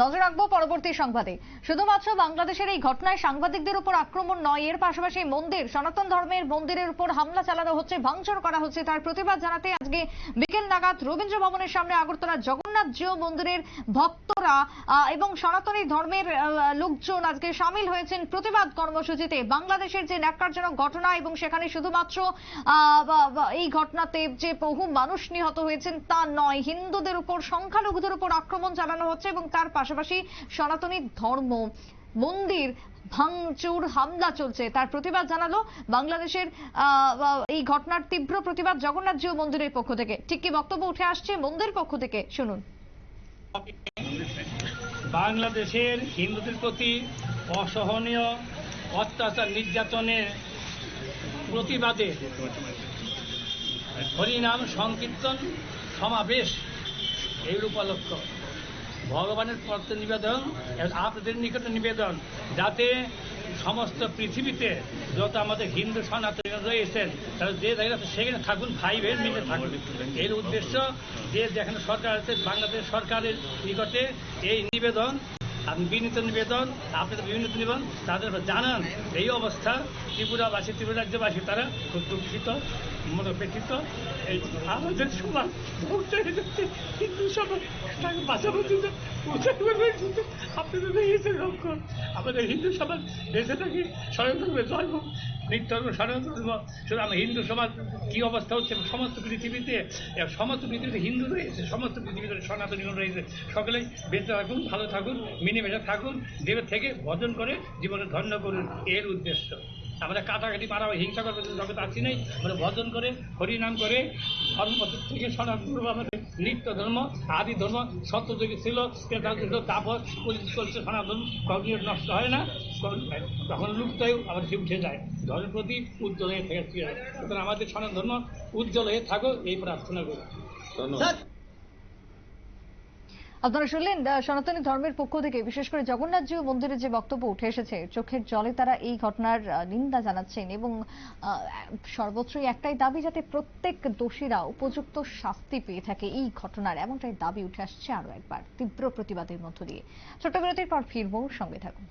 নজর রাখব পরবর্তী সংবাদে। শুধুমাত্র বাংলাদেশের এই ঘটনায় সাংবাদিকদের উপর আক্রমণ নয়, এর পাশাপাশি মন্দির, সনাতন ধর্মের মন্দিরের উপর হামলা চালানো হচ্ছে, ভাঙচুর করা হচ্ছে তার প্রতিবাদ জানাতে আজকে বিকেল নাগাদ রবীন্দ্র ভবনের সামনে আগরতলা জগন্নাথ জিও মন্দিরের ভক্তরা এবং সনাতনী ধর্মের লোকজন আজকে সামিল হয়েছেন প্রতিবাদ কর্মসূচিতে। বাংলাদেশের যে ন্যাক্কারজনক ঘটনা এবং সেখানে শুধুমাত্র এই ঘটনাতে যে বহু মানুষ নিহত হয়েছেন তা নয়, হিন্দুদের উপর, সংখ্যালঘুদের উপর আক্রমণ চালানো হচ্ছে এবং তার পাশাপাশি সনাতনী ধর্ম, মন্দির, ভাঙচুর, হামলা চলছে। তার প্রতিবাদ জানালো বাংলাদেশের এই ঘটনার তীব্র প্রতিবাদ জগন্নাথ জিও মন্দিরের পক্ষ থেকে। ঠিক কি বক্তব্য উঠে আসছে মন্দির পক্ষ থেকে? শুনুন। বাংলাদেশের হিন্দুদের প্রতি অসহনীয় অত্যাচার নির্যাতনের প্রতিবাদে হরিনাম সংকীর্তন সমাবেশ এই উপলক্ষ। ভগবানের পত্র নিবেদন আপনাদের নিকটে নিবেদন যাতে সমস্ত পৃথিবীতে যত আমাদের হিন্দু সনাতন রয়েছেন, তারা যে জায়গা সেখানে থাকুন, ভাই বোন মিলে থাকুন। এর উদ্দেশ্য যে যেখানে সরকার আছে, বাংলাদেশ সরকারের নিকটে এই নিবেদন আপনি বিনীত নিবেদন আপনাদের বিভিন্ন নিবেদন, তাদের জানান এই অবস্থা। ত্রিপুরাবাসী, ত্রিপুরা রাজ্যবাসী, তারা খুব দুঃখিত, মনোপেক্ষিত। এই আমাদের সমাজ হিন্দু সমাজ তাকে রয়েছে লক্ষ্য আমাদের হিন্দু সমাজ দেশে থাকি সনাতন জয় হোক, নিত্য ধর্ম ধর্ম। শুধু আমার হিন্দু সমাজ কি অবস্থা হচ্ছে? সমস্ত পৃথিবীতে সমস্ত পৃথিবীতে হিন্দু রয়েছে, সমস্ত পৃথিবীতে সনাতনী রয়েছে। সকলেই বেঁচে থাকুন, ভালো থাকুন মিলেমিশে থাকুন দেবের থেকে ভজন করে জীবনে ধন্য করুন এর উদ্দেশ্য। আমরা কাটাকাটি মারা হিংসা করবে জগৎ আছি নাই আমরা ভজন করে হরিনাম করে ধর্মপথ থেকে সনাতন ধর্ম আমাদের নিত্য ধর্ম আদি ধর্ম সত্যযুগে ছিল তাপস চলছে সনাতন কখনো নষ্ট হয় না তখন লুপ্ত হয়ে আবার সে উঠে যায়। ধর্মের প্রতি উজ্জ্বল হয়ে থাকে সুতরাং আমাদের সনাতন ধর্ম উজ্জ্বল হয়ে থাকো এই প্রার্থনা করি আপনারা শুনলেন সনাতনী ধর্মের পক্ষ থেকে বিশেষ করে জগন্নাথ জিউ মন্দিরে যে বক্তব্য উঠে এসেছে, চোখের জলে তারা এই ঘটনার নিন্দা জানাচ্ছেন এবং সর্বত্রই একটাই দাবি যাতে প্রত্যেক দোষীরা উপযুক্ত শাস্তি পেয়ে থাকে এই ঘটনার, এমনটাই দাবি উঠে আসছে আরও একবার তীব্র প্রতিবাদের মধ্য দিয়ে। ছোট্ট বিরতির পর ফিরবো, সঙ্গে থাকুন।